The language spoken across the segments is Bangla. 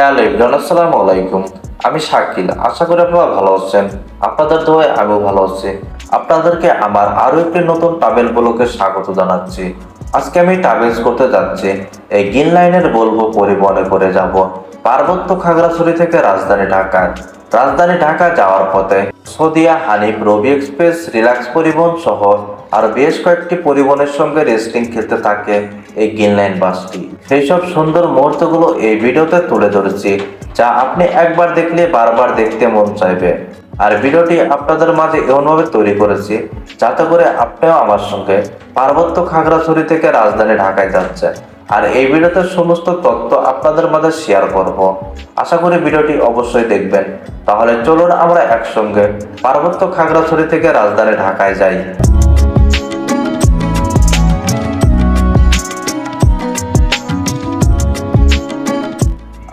হ্যালো ইবরান আসসালামু আলাইকুম। আমি শাকিল, আশা করি আপনারা ভালো আছেন। আপনাদের দোয়ায় আমিও ভালো আছি। আপনাদেরকে আমার আরও একটি নতুন ট্রাভেল ব্লগে স্বাগত জানাচ্ছি। আজকে আমি ট্রাভেলস করতে যাচ্ছি। এই গ্রিন লাইনের বলব পরিবহনে করে যাব। পার্বত্য খাগড়াছড়ি থেকে রাজধানী ঢাকায় রাজধানী ঢাকা যাওয়ার পথে সদিয়া, হানিফ, রবি এক্সপ্রেস, রিল্যাক্স পরিবহন সহ আর বেশ কয়েকটি পরিবহনের সঙ্গে রেস্টিং খেলতে থাকে এই গ্রিন লাইন বাসটি। সেই সব সুন্দর মুহূর্তগুলো এই ভিডিওতে তুলে ধরেছি, যা আপনি একবার দেখলে বারবার দেখতে মন চাইবে। আর ভিডিওটি আপনাদের মাঝে এমনভাবে তৈরি করেছি, যাতে করে আপনিও আমার সঙ্গে পার্বত্য খাগড়াছড়ি থেকে রাজধানী ঢাকায় যাচ্ছেন। আর এই ভিডিওতে সমস্ত তথ্য আপনাদের মাঝে শেয়ার করব। আশা করি ভিডিওটি অবশ্যই দেখবেন। তাহলে চলুন আমরা একসঙ্গে পার্বত্য খাগড়াছড়ি থেকে রাজধানী ঢাকায় যাই।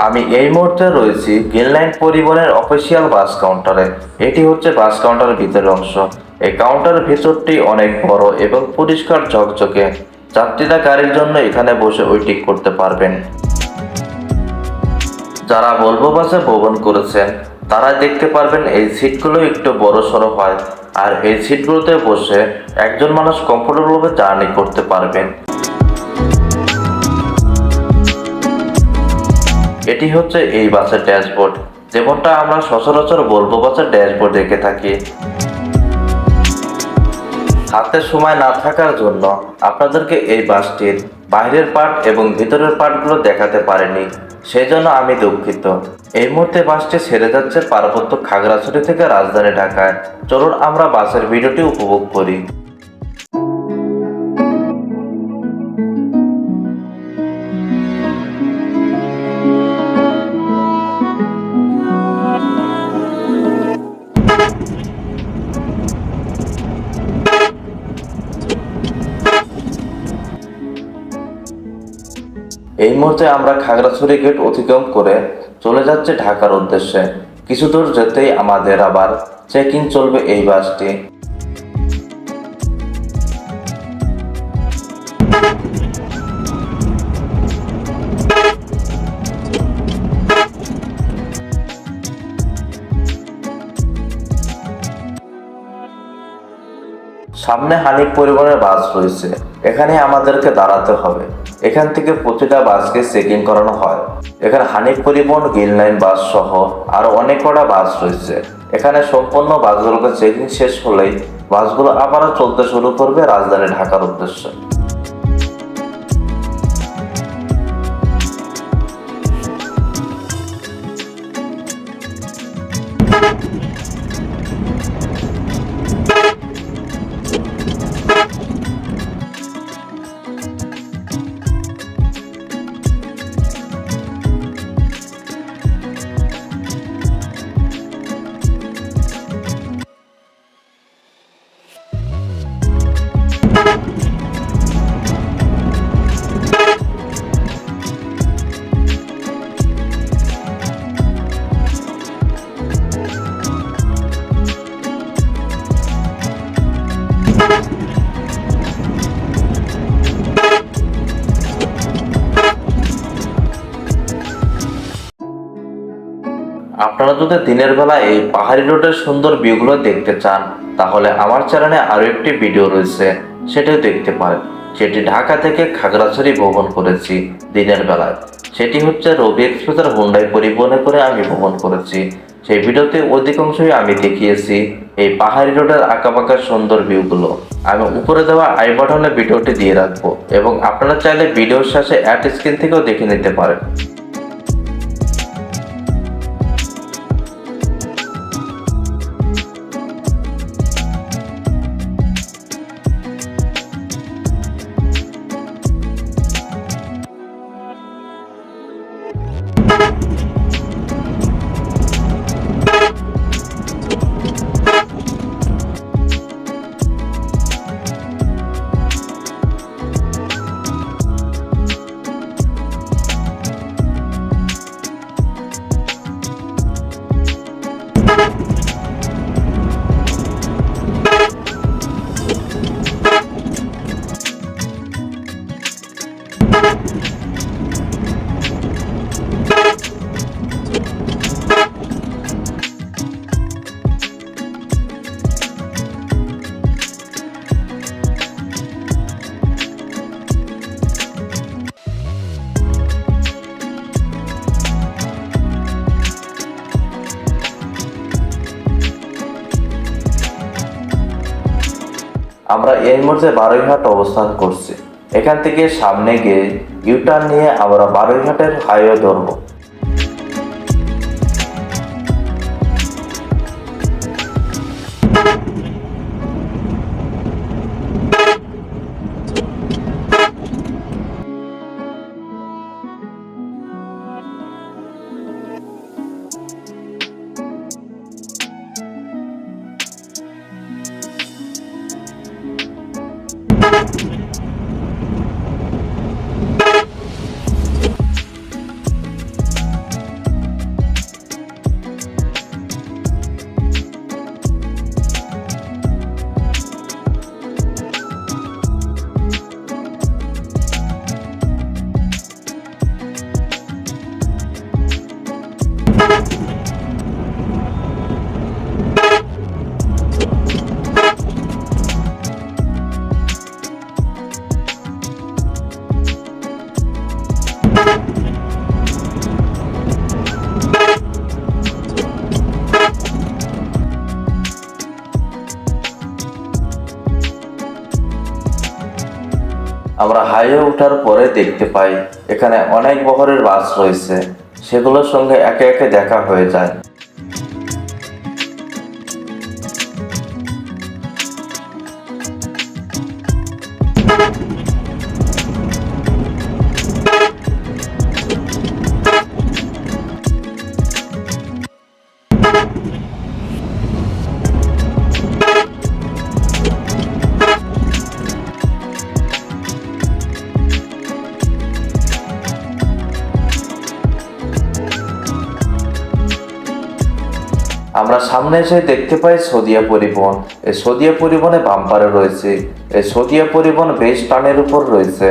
আমি এই মুহূর্তে রয়েছি গ্রিন লাইন পরিবহনের অফিসিয়াল বাস কাউন্টারে এটি হচ্ছে বাস কাউন্টারের ভিতরের অংশ। এই কাউন্টারের ভিতরটি অনেক বড় এবং পরিষ্কার ঝকঝকে। যাত্রীরা গাড়ির জন্য এখানে বসে ওয়েটিং করতে পারবেন। যারা বলব বাসে ভ্রমণ করেছেন তারা দেখতে পারবেন এই সিটগুলো একটু বড় সড়ো হয়। আর এই সিটগুলোতে বসে একজন মানুষ কমফোর্টেবলভাবে জার্নি করতে পারবেন। এটি হচ্ছে এই বাসের ড্যাশবোর্ড। যেমনটা আমরা সচরাচর বলব বাসের ড্যাশবোর্ড দেখে থাকি। হাতে সময় না থাকার জন্য আপনাদেরকে এই বাসটির বাইরের পার্ট এবং ভিতরের পার্টগুলো দেখাতে পারেনি সেই জন্য আমি দুঃখিত। এই মুহূর্তে বাসটি ছেড়ে যাচ্ছে পার্বত্য খাগড়াছড়ি থেকে রাজধানী ঢাকায়। চলুন আমরা বাসের ভিডিওটি উপভোগ করি। এই মুহূর্তে আমরা খাগড়াছড়ি গেট অতিক্রম করে চলে যাচ্ছে ঢাকার উদ্দেশ্যে। কিছু দূর যেতেই আমাদের আবার চেকিং চলবে এই বাসটি। সামনে হানিফ পরিবহনের বাস রয়েছে। এখানে আমাদেরকে দাঁড়াতে হবে। এখান থেকে প্রতিটা বাসকে চেকিং করানো হয়। এখানে হানিফ পরিবহন গ্রিন লাইন বাস সহ আরও অনেক কটা বাস রয়েছে। এখানে সম্পূর্ণ বাসগুলোকে চেকিং শেষ হলেই বাসগুলো আবারও চলতে শুরু করবে রাজধানী ঢাকার উদ্দেশ্যে। আপনারা যদি দিনের বেলা এই পাহাড়ি রোডের সুন্দর ভিউগুলো দেখতে চান, তাহলে আমার চ্যানেলে আরও একটি ভিডিও রয়েছে, সেটাও দেখতে পারেন। সেটি ঢাকা থেকে খাগড়াছড়ি ভ্রমণ করেছি দিনের বেলায়। সেটি হচ্ছে রবি এক্সপ্রেসের হুন্ডাই পরিবহনে করে আমি ভ্রমণ করেছি। সেই ভিডিওতে অধিকাংশই আমি দেখিয়েছি এই পাহাড়ি রোডের আঁকাবাঁকা সুন্দর ভিউগুলো আমি উপরে দেওয়া আই বাটনে ভিডিওটি দিয়ে রাখব এবং আপনারা চাইলে ভিডিওর শেষে অ্যাট স্ক্রিন থেকেও দেখে নিতে পারেন। আমরা এই মুহূর্তে বারুইঘাট অবস্থান করছি। এখান থেকে সামনে গিয়ে ইউটার্ন নিয়ে আমরা বারুইঘাটের হাইওয়ে ধরবো। হাইওয়ে ওঠার পরে দেখতে পাই, এখানে অনেক বহরের বাস রয়েছে। সেগুলোর সঙ্গে একে একে দেখা হয়ে যায়। আমরা সামনে এসে দেখতে পাই সদিয়া পরিবহন। এই সদিয়া পরিবহনে বাম্পারে রয়েছে। এই সদিয়া পরিবহন বেশ টানের উপর রয়েছে।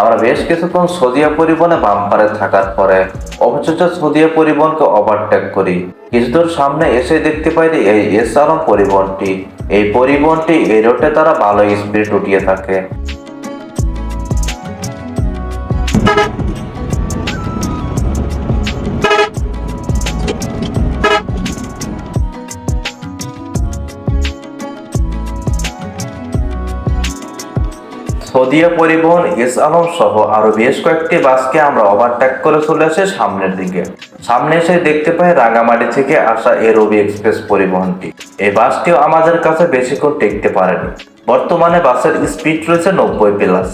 আমরা বেশ কিছুক্ষণ সদিয়া পরিবহনে বাম্পারে থাকার পরে অবশেষে সদিয়া পরিবহনকে ওভারটেক করি। কিছুদূর সামনে এসে দেখতে পাই এই এস পরিবহনটি। এই পরিবহনটি এই রোডে তারা ভালো স্পিড উঠিয়ে থাকে। সদিয়া পরিবহন, এস আলম সহ আরও বেশ কয়েকটি বাসকে আমরা ওভারটেক করে চলে আসে সামনের দিকে। সামনে এসে দেখতে পাই রাঙামাটি থেকে আসা এ রবি এক্সপ্রেস পরিবহনটি। এই বাসটিও আমাদের কাছে বেশিক্ষণ টেকতে পারেনি। বর্তমানে বাসের স্পিড রয়েছে নব্বই প্লাস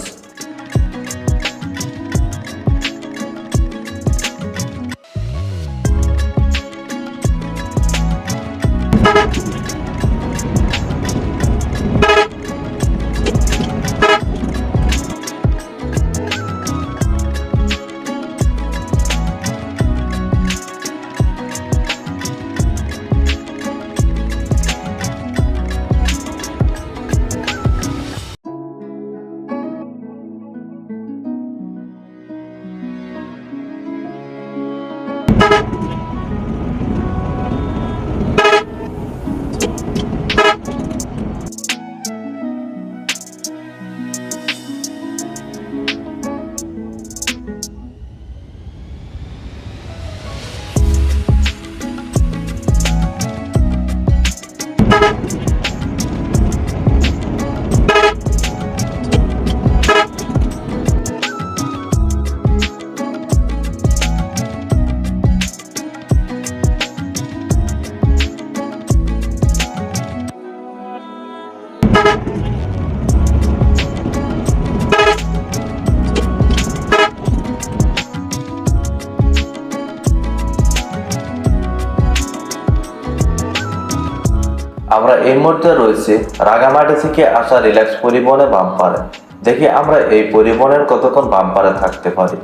আমরা এই মুহূর্তে রয়েছি রাগামাটি থেকে আসা রিল্যাক্স পরিবহনে বাম্পারে দেখি আমরা এই পরিবহনের কতক্ষণ বাম্পারে থাকতে পারি।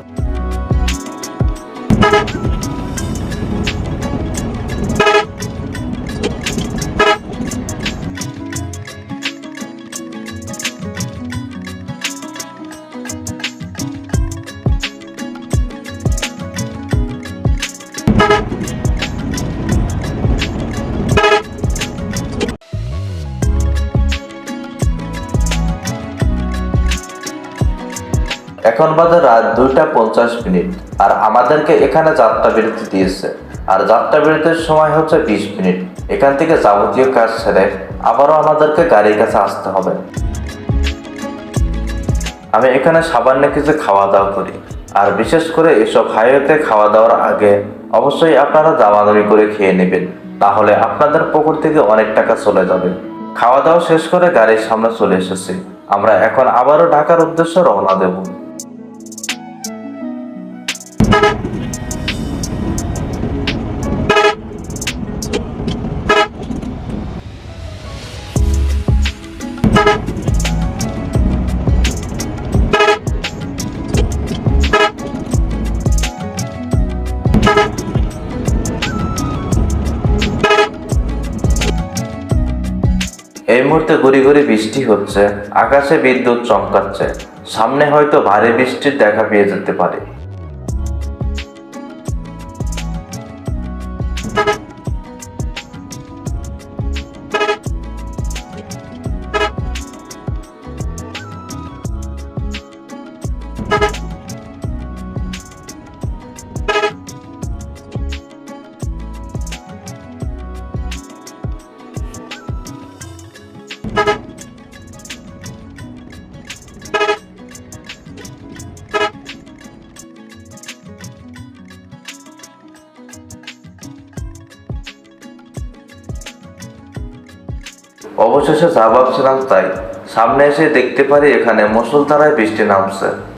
এখন বাজে রাত দুইটা পঞ্চাশ মিনিট। আর আমাদেরকে এখানে যাত্রা বিরতি দিয়েছে। আর যাত্রা বিরতির সময় হচ্ছে বিশ মিনিট। এখান থেকে যাবতীয় কাজ ছেড়ে আবারও আমাদেরকে গাড়ির কাছে আসতে হবে। আমি এখানে সামান্য কিছু খাওয়া দাওয়া করি। আর বিশেষ করে এসব হাইওয়েতে খাওয়া দাওয়ার আগে অবশ্যই আপনারা দামাদামি করে খেয়ে নেবেন। তাহলে আপনাদের পকেট থেকে অনেক টাকা চলে যাবে। খাওয়া দাওয়া শেষ করে গাড়ির সামনে চলে এসেছি। আমরা এখন আবারও ঢাকার উদ্দেশ্যে রওনা দেব। মুহূর্তে গড়ি গড়ি বৃষ্টি হচ্ছে, আকাশে বিদ্যুৎ চমকাচ্ছে। সামনে হয়তো ভারী বৃষ্টির দেখা পেয়ে যেতে পারে। যা ভাবছিলাম তাই। সামনে এসে দেখতে পারি এখানে মুসলধারায় বৃষ্টি নামছে।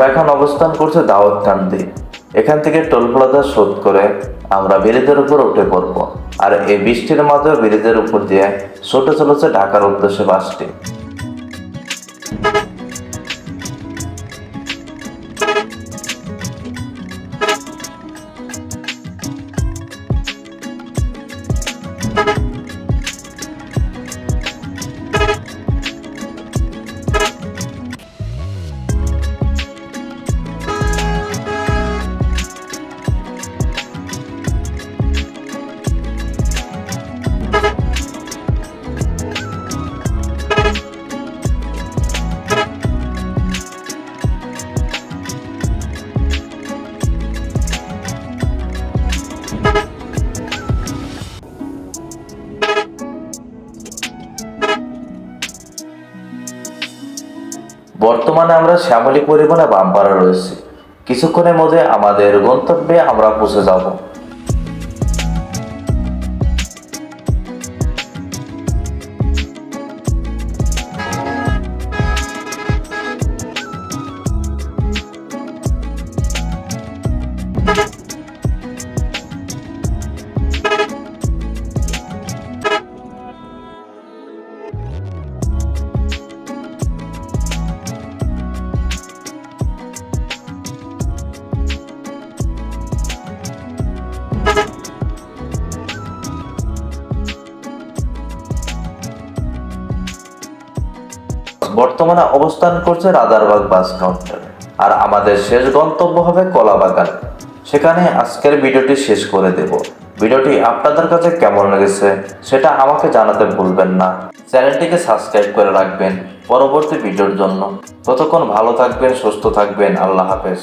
আমরা এখন অবস্থান করছি দাওয়াত কান্দি এখান থেকে টোল প্লাজা শোধ করে আমরা ব্রিজের উপর উঠে পড়ব। আর এই বৃষ্টির মাঝে ব্রিজের উপর দিয়ে ছুটে চলেছে ঢাকার উদ্দেশ্যে বাসটি। বর্তমানে আমরা শ্যামলী পরিবহনে বাম্পারে রয়েছি। কিছুক্ষণের মধ্যে আমাদের গন্তব্যে আমরা পৌঁছে যাব। বর্তমানে অবস্থান করছে রাজারবাগ বাস কাউন্টার। আর আমাদের শেষ গন্তব্য হবে কলাবাগান। সেখানে আজকের ভিডিওটি শেষ করে দেব। ভিডিওটি আপনাদের কাছে কেমন লেগেছে সেটা আমাকে জানাতে ভুলবেন না। চ্যানেলটিকে সাবস্ক্রাইব করে রাখবেন পরবর্তী ভিডিওর জন্য। ততক্ষণ ভালো থাকবেন, সুস্থ থাকবেন। আল্লাহ হাফেজ।